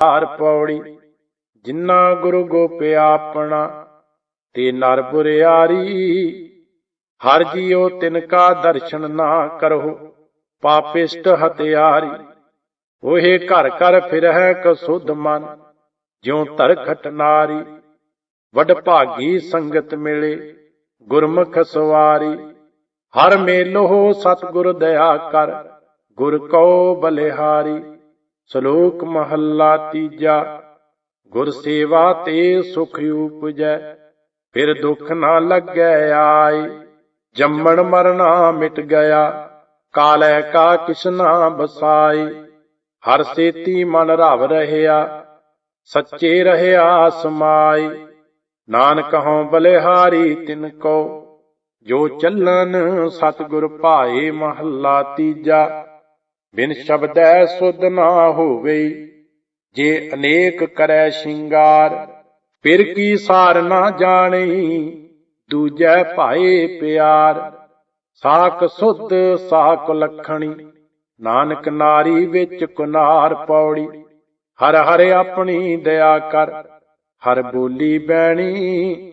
ਹਾਰ ਪੌੜੀ ਜਿਨ੍ਹਾਂ ਗੁਰੂ ਗੋਪਿਆ ਆਪਣਾ, ਤੇ ਨਰ ਬੁਰਿਆਰੀ। ਹਰ ਜੀਉ ਤਿਨ ਕਾ ਦਰਸ਼ਨ ਨਾ ਕਰੋ ਪਾਪਿਸ਼ਟ ਹਤਿਆਰੀ ਉਹੇ ਘਰ ਘਰ ਫਿਰਹਿ ਕਸੁਧ ਮਨ, ਜਿਉ ਧਰ ਖਟਨਾਰੀ ਵਡ ਭਾਗੀ ਸੰਗਤ ਮਿਲੇ, ਗੁਰਮੁਖ ਸਵਾਰੀ। ਹਰ ਮੇਲੋ ਸਤਿਗੁਰ ਦਇਆ ਕਰ, ਗੁਰ ਕਉ ਬਲਿਹਾਰੀ। ਸ਼ਲੋਕ ਮਹੱਲਾ ਤੀਜਾ, ਗੁਰ ਸੇਵਾ ਤੇ ਸੁਖ ਉਪਜੈ, ਫਿਰ ਦੁੱਖ ਨਾ ਲੱਗੈ ਆਈ ਜੰਮਣ ਮਰਨਾ ਮਿਟ ਗਿਆ, ਕਾਲੈ ਕਾ ਕਿਸਨਾ ਬਸਾਈ ਹਰ ਸੇਤੀ ਮਨ ਰਵ ਰਹਿਆ, ਸੱਚੇ ਰਹਿਆ ਸਮਾਈ ਨਾਨਕ ਹਉ ਬਲਿਹਾਰੀ ਤਿਨ ਕੋ ਜੋ ਚੱਲਨ ਸਤਿਗੁਰ ਭਾਏ ਮਹੱਲਾ ਤੀਜਾ। ਬਿਨ ਸ਼ਬਦੈ ਸੁਧ ਨਾ ਹੋਵੇ, ਜੇ ਅਨੇਕ ਕਰੈ ਸ਼ਿੰਗਾਰ, ਫਿਰ ਕੀ ਸਾਰ ਨਾ ਜਾਣੀ, ਦੂਜੈ ਭਾਏ ਪਿਆਰ। ਸਾਕ ਸੁਧ ਸਾਕ ਲਖਣੀ, ਨਾਨਕ ਨਾਰੀ ਵਿੱਚ ਕੁਨਾਰ ਪੌੜੀ। ਹਰ ਹਰ ਆਪਣੀ ਦਇਆ ਕਰ, ਹਰ ਬੋਲੀ ਬੈਣੀ,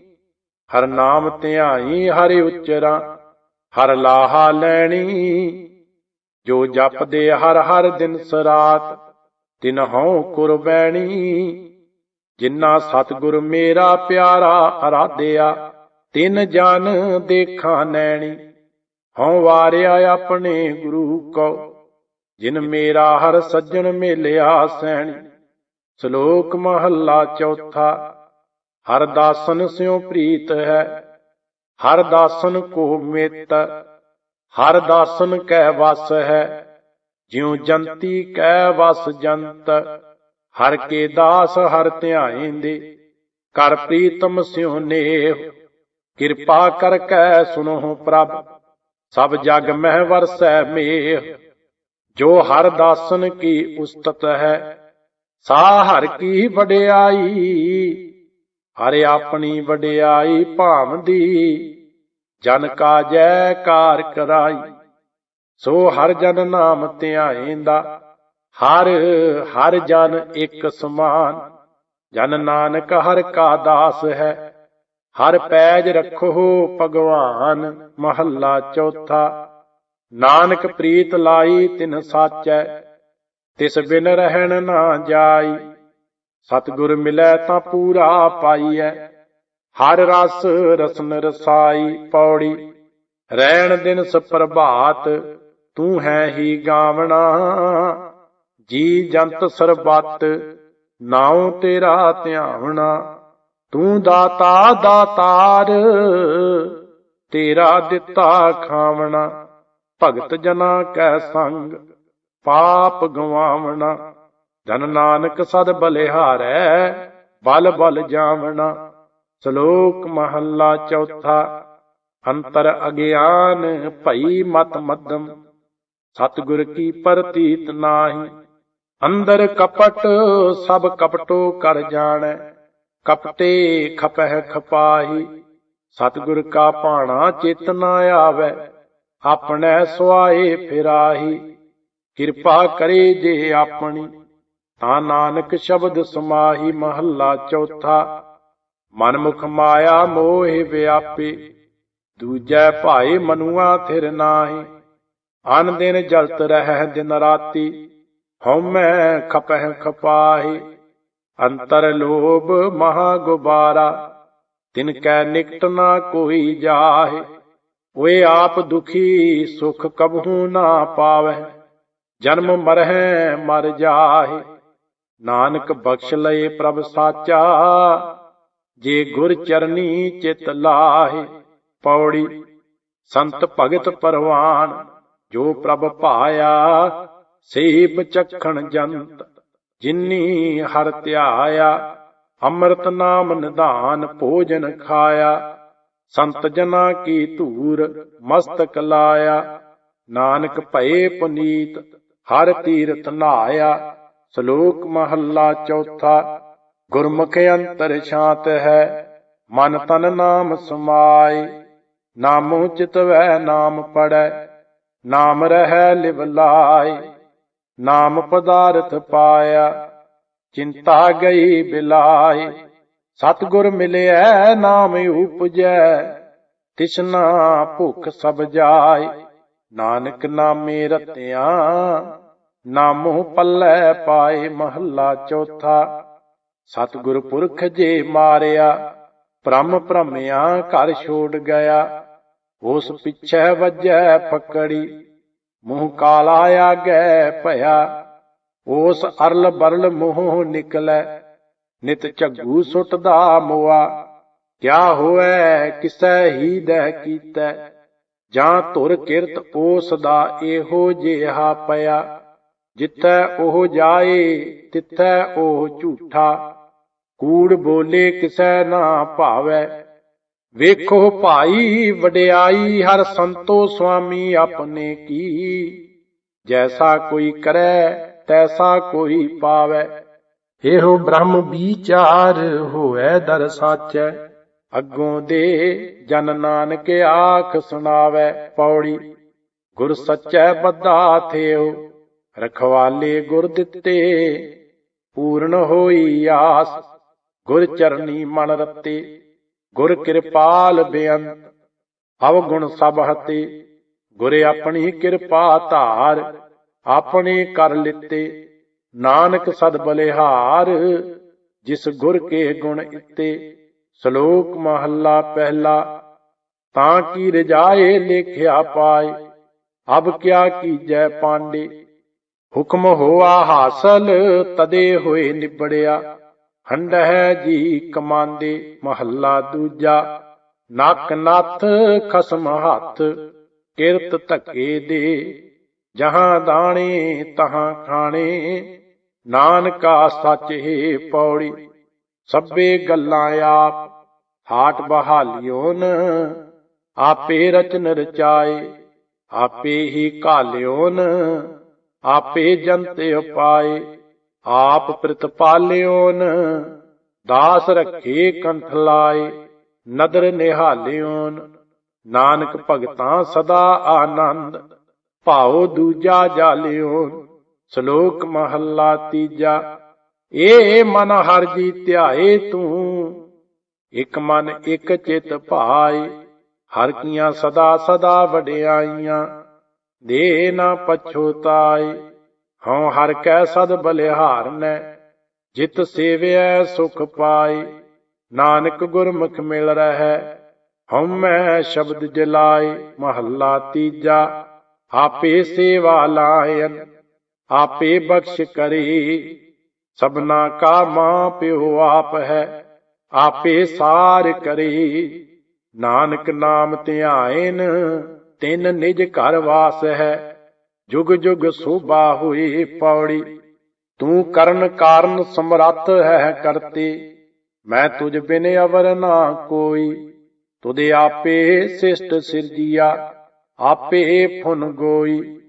ਹਰ ਨਾਮ ਧਿਆਈ ਹਰ ਉਚਰਾ, ਹਰ ਲਾਹਾ ਲੈਣੀ ਜੋ ਜਪਦੇ ਹਰ ਹਰ ਦਿਨ ਸਰਾਤ, ਤਿਨ ਹਉ ਕੁਰਬੈਣੀ। ਜਿਨ੍ਹਾਂ ਸਤਿਗੁਰ ਮੇਰਾ ਪਿਆਰਾ ਅਰਾਧਿਆ, ਤਿਨ ਜਨ ਦੇਖਾਂ ਨੈਣੀ। ਹਉ ਵਾਰਿਆ ਆਪਣੇ ਗੁਰੂ ਕੋ ਜਿਨ ਮੇਰਾ ਹਰ ਸੱਜਣ ਮੇਲਿਆ ਸੈਣੀ। ਸ਼ਲੋਕ ਮਹੱਲਾ ਚੌਥਾ, ਹਰ ਦਾਸਨ ਸਿਉ ਪ੍ਰੀਤ ਹੈ, ਹਰ ਦਾਸਨ ਕੋ ਮਿਤ। ਹਰ ਦਾਸਨ ਕੈ ਵਸ ਹੈ, ਜਿਉ ਜੰਤੀ ਕੈ ਵਸ ਜੰਤ। ਹਰ ਕੇ ਦਾਸ ਹਰ ਧਿਆਇਂਦੇ ਕਰ ਪ੍ਰੀਤਮ ਸਿਉ ਨੇਹ। ਕਿਰਪਾ ਕਰ ਕੈ ਸੁਨੋ ਪ੍ਰਭ, ਸਭ ਜਗ ਮਹਿ ਵਰਸੈ ਮੇਹ। ਜੋ ਹਰ ਦਾਸਨ ਕੀ ਉਸਤਤ ਹੈ, ਸਾ ਹਰ ਕੀ ਵਡਿਆਈ। ਹਰ ਆਪਣੀ ਵਡਿਆਈ ਭਾਵਦੀ ਜਨ ਕਾ ਜੈਕਾਰ ਕਰਾਈ, ਸੋ ਹਰ ਜਨ ਨਾਮ ਧਿਆਏਂਦਾ ਹਰ ਹਰ ਜਨ ਇੱਕ ਸਮਾਨ। ਜਨ ਨਾਨਕ ਹਰ ਕਾ ਦਾਸ ਹੈ, ਹਰ ਪੈਜ ਰੱਖੋ ਭਗਵਾਨ ਮਹੱਲਾ ਚੌਥਾ। ਨਾਨਕ ਪ੍ਰੀਤ ਲਾਈ ਤਿਨ ਸਾਚੈ, ਤਿਸ ਬਿਨ ਰਹਿਣ ਨਾ ਜਾਈ। ਸਤਿਗੁਰ ਮਿਲੈ ਤਾਂ ਪੂਰਾ ਪਾਈਐ ਹਰ ਰਸ ਰਸਨ ਰਸਾਈ ਪੌੜੀ, ਰਹਿਣ ਦਿਨ ਸਪਰਭਾਤ, ਤੂੰ ਹੈ ਹੀ ਗਾਵਣਾ। ਜੀ ਜੰਤ ਸਰਬੱਤ, ਨਾਉ ਤੇਰਾ ਧਿਆਵਣਾ। ਤੂੰ ਦਾਤਾ ਦਾਤਾਰ, ਤੇਰਾ ਦਿੱਤਾ ਖਾਵਣਾ। ਭਗਤ ਜਨਾ ਕੈ ਸੰਗ, ਪਾਪ ਗਵਾਵਣਾ। ਜਨ ਨਾਨਕ ਸਦ ਬਲਿਹਾਰੈ, ਬਲ ਬਲ ਜਾਵਣਾ। ਸ਼ਲੋਕ ਮਹੱਲਾ ਚੌਥਾ, ਅੰਤਰ ਅਗਿਆਨ ਭਈ ਮਤ ਮਦਮ ਸਤਿਗੁਰ ਕੀ ਪ੍ਰਤੀਤ ਨਾਹੀ, ਅੰਦਰ ਕਪਟ ਸਭ ਕਪਟੋ ਕਰ ਜਾਣੈ, ਕਪਟੇ ਖਪਹਿ ਖਪਾਹੀ, ਸਤਿਗੁਰ ਕਾ ਭਾਣਾ ਚੇਤਨਾ ਨਾ ਆਵੈ, ਆਪਣੇ ਸੁਆਏ ਫਿਰਾਹੀ, ਕਿਰਪਾ ਕਰੇ ਜੇ ਆਪਣੀ, ਤਾਂ ਨਾਨਕ ਸ਼ਬਦ ਸਮਾਹੀ ਮਹੱਲਾ ਚੌਥਾ ਮਨਮੁਖ ਮਾਇਆ ਮੋਹਿ ਵਿਆਪੇ, ਦੂਜੈ ਭਾਏ ਮਨੁਆ ਥਿਰ ਨਾਹੀ। ਅਨ ਦਿਨ ਜਲਤ ਰਹਿ ਦਿਨ ਰਾਤੀ, ਹਉਮੈ ਖਪਹਿ ਖਪਾਹੀ। ਅੰਤਰ ਲੋਭ ਮਹਾ ਗੁਬਾਰਾ, ਤਿਨ ਕੈ ਨਿਕਟ ਨਾ ਕੋਈ ਜਾਹੇ। ਓਏ ਆਪ ਦੁਖੀ ਸੁਖ ਕਬਹੂ ਨਾ ਪਾਵੈ ਜਨਮ ਮਰਹਿ ਮਰ ਜਾਹੇ। ਨਾਨਕ ਬਖਸ਼ ਲਏ ਪ੍ਰਭ ਸਾਚਾ ਜੇ ਗੁਰ ਚਰਨੀ ਚਿਤ ਲਾਹੇ, ਪੌੜੀ ਸੰਤ ਭਗਤ ਪਰਵਾਨ ਜੋ ਪ੍ਰਭ ਭਾਇਆ, ਸੇਬ ਚਖਣ ਜੰਤ, ਜਿਨੀ ਹਰ ਧਿਆਇਆ, ਅੰਮ੍ਰਿਤ ਨਾਮ ਨਿਧਾਨ ਭੋਜਨ ਖਾਇਆ, ਸੰਤ ਜਨਾ ਕੀ ਧੂਰ ਮਸਤਕ ਲਾਇਆ, ਨਾਨਕ ਭਏ ਪੁਨੀਤ, ਹਰ ਤੀਰਥ ਨਹਾਇਆ ਸ਼ਲੋਕ ਮਹੱਲਾ ਚੌਥਾ ਗੁਰਮੁਖ ਅੰਤਰ ਸ਼ਾਂਤ ਹੈ, ਮਨ ਤਨ ਨਾਮ ਸਮਾਈ ਨਾਮੋ ਚਿਤਵੈ ਨਾਮ ਪੜੈ ਨਾਮ ਰਹਿ ਲਿਵ ਲਾਈ ਨਾਮ ਪਦਾਰਥ ਪਾਇਆ, ਚਿੰਤਾ ਗਈ ਬਿਲਾਏ। ਸਤਿਗੁਰ ਮਿਲਿਆ ਨਾਮ ਉਪਜੈ, ਤਿਸਨਾ ਭੁਖ ਸਭ ਜਾਏ। ਨਾਨਕ ਨਾਮੇ ਰਤਿਆ, ਨਾਮੋ ਪੱਲੇ ਪਾਏ ਮਹੱਲਾ ਚੌਥਾ। ਸਤਿਗੁਰ ਪੁਰਖ ਜੇ ਮਾਰਿਆ, ਭ੍ਰਮ ਭ੍ਰਮਿਆ ਘਰ ਛੋੜ ਗਿਆ। ਉਸ ਪਿੱਛੇ ਵੱਜੈ ਫੱਕੜੀ, ਮੂੰਹ ਕਾਲਾ ਆਗੈ ਭਇਆ। ਉਸ ਅਰਲ ਬਰਲ ਮੂੰਹ ਨਿਕਲੈ, ਨਿਤ ਝੱਗੂ ਸੁੱਟਦਾ ਮੋਆ। ਕਿਆ ਹੋਐ, ਕਿਸੈ ਹੀ ਦਹਿ ਕੀਤਾ? ਜਾਂ ਧੁਰ ਕਿਰਤ ਉਸ ਦਾ ਇਹੋ ਜਿਹਾ ਪਿਆ? ਜਿੱਥੈ ਉਹ ਜਾਏ, ਤਿੱਥੈ ਉਹ ਝੂਠਾ। ਕੂੜ ਬੋਲੇ ਕਿਸੈ ਨਾ ਭਾਵੈ। ਵੇਖੋ ਭਾਈ ਵਡਿਆਈ, ਹਰ ਸੰਤੋ ਸੁਆਮੀ ਆਪਣੇ ਕੀ। ਜੈਸਾ ਕੋਈ ਕਰੈ, ਤੈਸਾ ਕੋਈ ਪਾਵੈ। ਇਹੋ ਬ੍ਰਹਮ ਵਿਚਾਰ ਹੋਐ ਦਰ ਸਾਚੈ। ਅੱਗੋਂ ਦੇ ਜਨ ਨਾਨਕ ਆਖ ਸੁਣਾਵੈ ਪੌੜੀ। ਗੁਰ ਸੱਚੈ ਬੱਧਾ ਥਿਓ ਰਖਵਾਲੇ ਗੁਰ ਦਿੱਤੇ। ਪੂਰਨ ਹੋਈ ਆਸ ਗੁਰ ਚਰਨੀ ਮਨ ਰਤੇ, ਗੁਰ ਕਿਰਪਾਲ ਬੇਅੰਤ, ਅਵਗੁਣ ਸਭ ਹਤੇ, ਗੁਰੇ ਆਪਣੀ ਕਿਰਪਾ ਧਾਰ, ਆਪਣੇ ਕਰ ਲਿੱਤੇ, ਨਾਨਕ ਸਦ ਬਲਿਹਾਰ, ਜਿਸ ਗੁਰ ਕੇ ਗੁਣ ਇਤੇ, ਸ਼ਲੋਕ ਮਹੱਲਾ ਪਹਿਲਾ, ਤਾਂ ਕੀ ਰਜਾਏ ਲੇਖਿਆ ਪਾਏ, ਅਬ ਕਿਆ ਕੀਜੈ ਪਾਂਡੇ, ਹੁਕਮ ਹੋਆ ਹਾਸਲ, ਤਦੇ ਹੋਏ ਨਿਬੜਿਆ। ਹੰਡਹਿ ਜੀ ਕਮਾਂਦੇ ਮਹੱਲਾ ਦੂਜਾ। ਨੱਕ ਨੱਥ ਖਸਮ ਹੱਥ, ਕਿਰਤ ਧੱਕੇ ਦੇ। ਜਹਾਂ ਦਾਣੇ ਤਹਾਂ ਖਾਣੇ, ਨਾਨਕਾ ਸੱਚ ਹੈ ਪੌੜੀ। ਸਭੇ ਗੱਲਾਂ ਆਪ, ਹਾਟ ਬਹਾਲਿਓਨ। ਆਪੇ ਰਚਨ ਰਚਾਏ, ਆਪੇ ਹੀ ਘਾਲਿਓਨ। ਆਪੇ ਜੰਤੇ ਉਪਾਏ। ਆਪ ਪ੍ਰਤਪਾਲਿਓਨ ਦਾਸ ਰੱਖੇ ਕੰਠ ਲਾਏ, ਨਦਰ ਨਿਹਾਲਿਓਨ ਨਾਨਕ ਭਗਤਾਂ ਸਦਾ ਆਨੰਦ, ਭਾਉ ਦੂਜਾ ਜਾਲਿਓ ਸ਼ਲੋਕ ਮਹੱਲਾ ਤੀਜਾ ਏ ਮਨ ਹਰ ਜੀ ਧਿਆਏ ਤੂੰ। ਇਕ ਮਨ ਇਕ ਚਿਤ ਭਾਈ ਹਰ ਕੀਆਂ ਸਦਾ ਸਦਾ ਵਡਿਆਈਆਂ। ਦੇ ਨਾ ਪਛੋਤਾਈ ਹਉ ਹਰ ਕੈ ਸਦ ਬਲਿਹਾਰਨੈ ਜਿਤ ਸੇਵਿਐ ਸੁਖ ਪਾਈ। ਨਾਨਕ ਗੁਰਮੁਖ ਮਿਲ ਰਹੈ, ਹਉ ਸ਼ਬਦ ਜਲਾਈ, ਮਹੱਲਾ ਤੀਜਾ। ਆਪੇ ਸੇਵਾ ਲਾਇਨ ਆਪੇ ਬਖਸ਼ ਕਰੀ। ਸਭਨਾ ਕਾ ਮਾਂ ਪਿਓ ਆਪ ਹੈ, ਆਪੇ ਸਾਰ ਕਰੀ। ਨਾਨਕ ਨਾਮ ਧਿਆਇਨ ਤਿਨ ਨਿਜ ਘਰ ਵਾਸ ਹੈ। ਜੁਗ ਜੁਗ ਸੋਭਾ ਹੋਈ ਪੌੜੀ। ਤੂੰ ਕਰਨ ਕਾਰਨ ਸਮਰੱਥ ਹੈ ਕਰਤੇ। ਮੈਂ ਤੁਝ ਬਿਨ ਅਵਰ ਨਾ ਕੋਈ। ਤੁਦੇ ਆਪੇ ਸਿਸ਼ਟ ਸਿਰਜੀਆ, ਆਪੇ ਫੁਨ ਗੋਈ।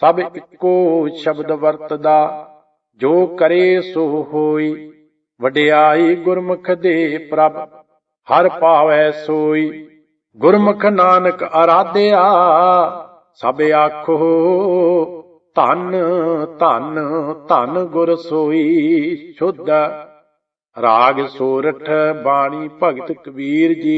ਸਭ ਇੱਕੋ ਸ਼ਬਦ ਵਰਤਦਾ, ਜੋ ਕਰੇ ਸੋ ਹੋਈ। ਵਡਿਆਈ ਗੁਰਮੁਖ ਦੇ ਪ੍ਰਭ, ਹਰ ਪਾਵੈ ਸੋਈ। ਗੁਰਮੁਖ ਨਾਨਕ ਆਰਾਧਿਆ ਸਭ ਆਖੋ ਧੰਨ ਧੰਨ ਧੰਨ ਗੁਰ ਸੋਈ ਸ਼ੁੱਧ। ਰਾਗ ਸੋਰਠ ਬਾਣੀ ਭਗਤ ਕਬੀਰ ਜੀ